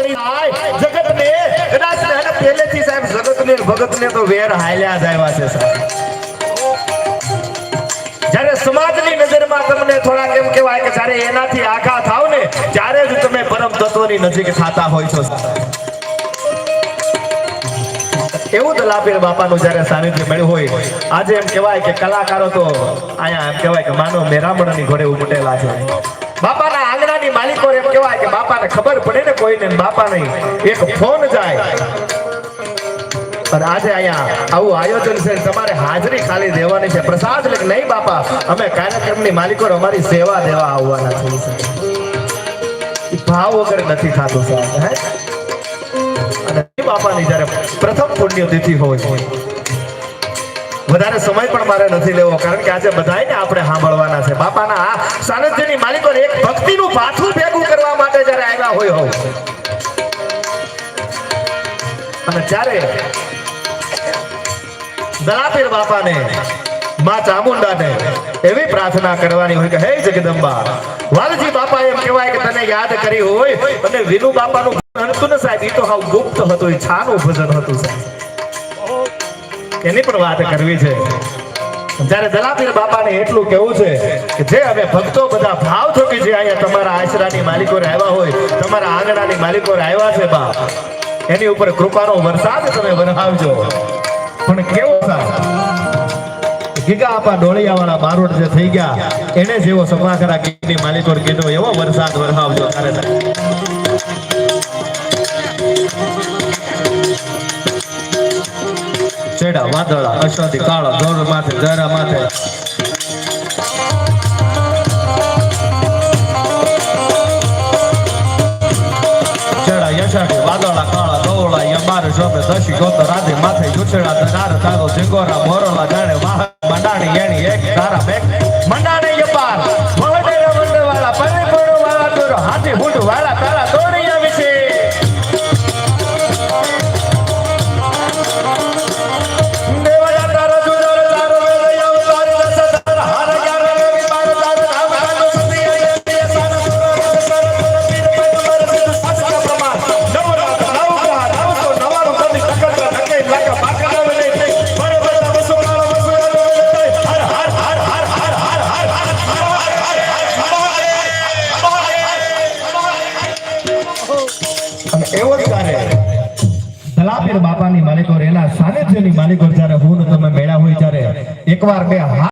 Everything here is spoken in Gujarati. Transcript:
પડી જાય કદાચ એને પહેલેથી સાહેબ, જગતને, ભગતને તો વેર હાલ્યા જ આવ્યા છે સાહેબ. ને નજીક થતા હોય છો એવું દલાપીર બાપાનું જ્યારે સાનિધ્ય મળ્યું હોય, આજે એમ કહેવાય કે કલાકારો તો અહીંયા એમ કહેવાય કે માનો મેરામણની ઘોડે ઉમટેલા છે. બાપાના આંગણાની માલિકો એમ કહેવાય કે બાપાને ખબર પડે ને કોઈને બાપા નહીં એક ફોન જાય. પણ આજે અહીંયા આવું આયોજન છે, તમારે હાજરી ખાલી દેવાની છે. પ્રસાદ એટલે નહીં બાપા, અમે કાર્યક્રમની માલિકો અમારી સેવા દેવા આવવાના છે ભાવ વગર નથી થતું સાહેબ, હે? અને બાપાની જ્યારે પ્રથમ પુણ્યતિથિ હોય વધારે સમય પણ મારે નથી લેવો, કારણ કે આજે બધાયને આપણે સાંભળવાના છે. બાપાના આ સાનિધ્યની માલિકો એક ભક્તિનું પાથું ભેગું કરવા માટે જ્યારે આવ્યા હોય હોવ અને ત્યારે દલાપીર બાપાને, માં ચામુંડાને એવી પ્રાર્થના કરવાની હોય કે, હે જગદંબા, વાલજી બાપા એમ કહેવાય કે તને યાદ કરી હોય. અને વિનુ બાપાનું હતું ને સાહેબ એ તો હાવ ગુપ્ત હતું એ છાનું ભજન હતું સાહેબ. એની પણ વાત કરવી છે. જ્યારે દલાપીર બાપાને એટલું કેવું છે કે જે અમે ભક્તો બધા ભાવ થકી જે અહીંયા તમારા આશરાની માલિકો આવ્યા હોય, તમારા આંગણાની માલિકો આવ્યા છે બા, એની ઉપર કૃપાનો વરસાદ તમે વરસાવજો પણ કેવો ગીગા આપા ડોળિયાવાળા બારોટ જે થઈ ગયા, એને જેવો સમાખરા ગીતની માલિકો કીધો, એવો વરસાદ વરસાવજો તારે ચેડા, વાદળા, અશ્વથી કાળા ગૌર માથે. જરા માથે વાદળા કાળા ગૌળા યમાર શોભે દશી ગોતો, રાધે, માથે જુછડા ધનાર તારો જીગોરા મોરલા, જાણે વાહ મંડાણી એણી એક તારા બેક મંડાણી યપાર એવો જ ત્યારે દલાપીર બાપાની માલિકો રહેલા સાનિધ્યની માલિકો જ્યારે હું તમે મેળા હોય ત્યારે એકવાર બે હાથ